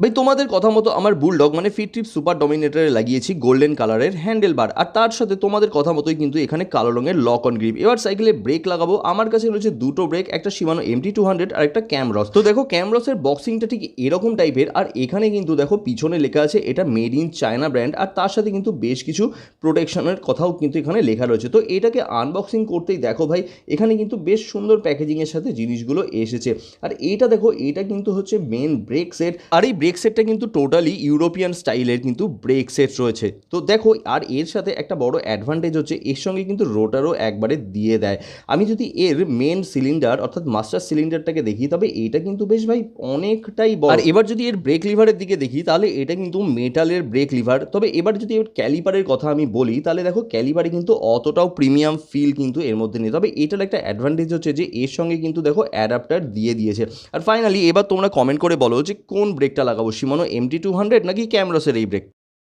ভাই, তোমাদের কথা মতো আমার বুলডগ মানে ফিট সুপার ডমিনেটারে লাগিয়েছি গোল্ডেন কালারের হ্যান্ডেল বার আর তার সাথে তোমাদের কথা মতোই কিন্তু এখানে কালো রঙের লক অন গ্রিপ এবার সাইকেলে ব্রেক লাগাবো। আমার কাছে রয়েছে দুটো ব্রেক একটা সীমানো এমটি টু হান্ড্রেড আর একটা ক্যামরস তো দেখো ক্যামরসের বক্সিংটা ঠিক এরকম টাইপের আর এখানে কিন্তু দেখো পিছনে লেখা আছে এটা মেড ইন চায়না ব্র্যান্ড আর তার সাথে কিন্তু বেশ কিছু প্রোটেকশনের কথাও কিন্তু এখানে লেখা রয়েছে। তো এটাকে আনবক্সিং করতেই দেখো ভাই, এখানে কিন্তু বেশ সুন্দর প্যাকেজিংয়ের সাথে জিনিসগুলো এসেছে। আর এইটা দেখো, এটা কিন্তু হচ্ছে মেন ব্রেক সেট আর এই ব্রেক সেটটা কিন্তু টোটালি ইউরোপিয়ান স্টাইলের কিন্তু ব্রেক সেট রয়েছে। তো দেখো, আর এর সাথে একটা বড় অ্যাডভান্টেজ হচ্ছে, এর সঙ্গে কিন্তু রোটারও একবারে দিয়ে দেয়। আমি যদি এর মেন সিলিন্ডার অর্থাৎ মাস্টার সিলিন্ডারটাকে দেখি, তবে এটা কিন্তু বেশ ভাই অনেকটাই বড়। আর এবার যদি এর ব্রেক লিভারের দিকে দেখি, তাহলে এটা কিন্তু মেটালের ব্রেক লিভার তবে এবার যদি এর ক্যালিপারের কথা আমি বলি, তাহলে দেখো ক্যালিপারে কিন্তু অতটাও প্রিমিয়াম ফিল কিন্তু এর মধ্যে নেই। তবে এটার একটা অ্যাডভান্টেজ হচ্ছে যে, এর সঙ্গে কিন্তু দেখো অ্যাডাপ্টার দিয়ে দিয়েছে। আর ফাইনালি এবার তোমরা কমেন্ট করে বলো যে, কোন ব্রেকটা সীমানো এমটি টু হান্ড্রেড নাকি ক্যামেরাসের এই ব্রেক